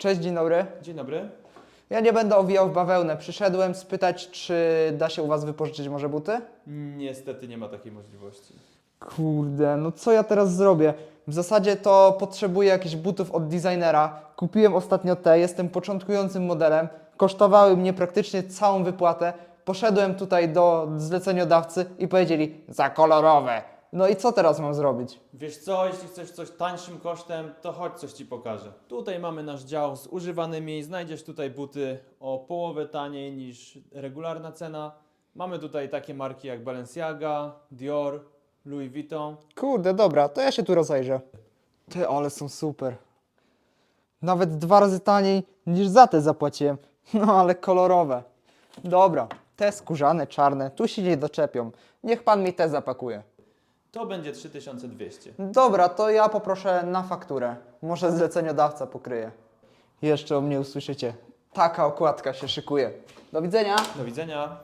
Cześć, dzień dobry. Dzień dobry. Ja nie będę owijał w bawełnę. Przyszedłem spytać, czy da się u Was wypożyczyć może buty? Niestety nie ma takiej możliwości. Kurde, no co ja teraz zrobię? W zasadzie to potrzebuję jakichś butów od designera. Kupiłem ostatnio te, jestem początkującym modelem. Kosztowały mnie praktycznie całą wypłatę. Poszedłem tutaj do zleceniodawcy i powiedzieli za kolorowe. No i co teraz mam zrobić? Wiesz co, jeśli chcesz coś tańszym kosztem, to chodź coś Ci pokażę. Tutaj mamy nasz dział z używanymi. Znajdziesz tutaj buty o połowę taniej niż regularna cena. Mamy tutaj takie marki jak Balenciaga, Dior, Louis Vuitton. Kurde, dobra, to ja się tu rozejrzę. Ty, ale są super. Nawet dwa razy taniej niż za te zapłaciłem. No ale kolorowe. Dobra, te skórzane, czarne, tu się nie doczepią. Niech pan mi te zapakuje. To będzie 3200. Dobra, to ja poproszę na fakturę. Może zleceniodawca pokryje. Jeszcze o mnie usłyszycie. Taka okładka się szykuje. Do widzenia. Do widzenia.